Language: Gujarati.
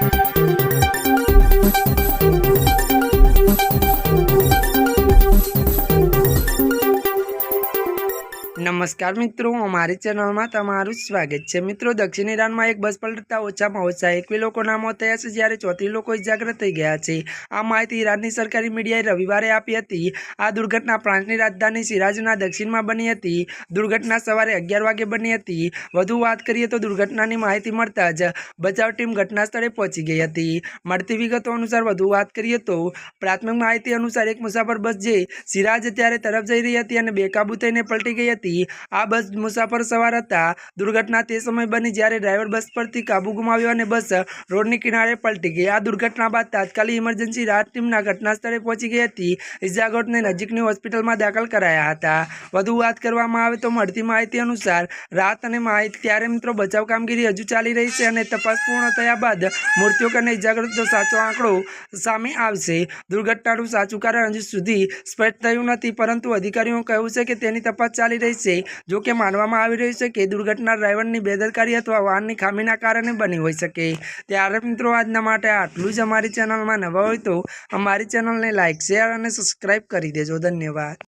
Thank you. નમસ્કાર મિત્રો અમારી ચેનલમાં તમારું સ્વાગત છે. મિત્રો, દક્ષિણ ઈરાનમાં એક બસ પલટતા ઓછામાં ઓછા એકવી લોકોના મોત થયા છે, જ્યારે ચોત્રીસ લોકો ઇજાગ્રસ્ત થઈ ગયા છે. આ માહિતી ઈરાનની સરકારી મીડિયાએ રવિવારે આપી હતી. આ દુર્ઘટના ફ્રાન્સની રાજધાની સિરાજના દક્ષિણમાં બની હતી. દુર્ઘટના સવારે અગિયાર વાગે બની હતી. વધુ વાત કરીએ તો દુર્ઘટનાની માહિતી મળતા જ બચાવ ટીમ ઘટના સ્થળે પહોંચી ગઈ હતી. મળતી વિગતો અનુસાર વધુ વાત કરીએ તો પ્રાથમિક માહિતી અનુસાર એક મુસાફર બસ જે સિરાજ ત્યારે તરફ જઈ રહી હતી અને બેકાબુ થઈને પલટી ગઈ હતી. આ બસ મુસાફર સવાર હતા. દુર્ઘટના તે સમય બની જ્યારે ડ્રાઈવર બસ પરથી કાબુ ગુમાવ્યો અને બસ રોડની કિનારે પલટી ગઈ. આ દુર્ઘટના બાદ તાત્કાલિક ઇમરજન્સી રાહત ટીમના ઘટના સ્થળે પહોંચી ગઈ હતી. ઇજાગોટને નજીકની હોસ્પિટલમાં દાખલ કરાયા હતા. વધુ વાત કરવામાં આવે તો મળતી માહિતી અનુસાર, રાહત અને માહિતી ત્યારે મિત્રો બચાવ કામગીરી હજુ ચાલી રહી છે અને તપાસ પૂર્ણ થયા બાદ મૃત્યુ અને ઇજાગ્રસ્તો સાચો આંકડો સામે આવશે. દુર્ઘટનાનું સાચું કારણ હજુ સુધી સ્પષ્ટ થયું નથી, પરંતુ અધિકારીઓ કહ્યું છે કે તેની તપાસ ચાલી રહી છે. જો માનવામાં આવી રહ્યું છે કે દુર્ઘટના ડ્રાઈવરની બેદરકારી અથવા વાહનની ખામીના કારણે બની હોઈ શકે. ત્યારે મિત્રો આજના માટે આટલું જ અમારી ચેનલમાં નવા હોય તો અમારી ચેનલને લાઇક શેર અને સબસ્ક્રાઈબ કરી દેજો. ધન્યવાદ.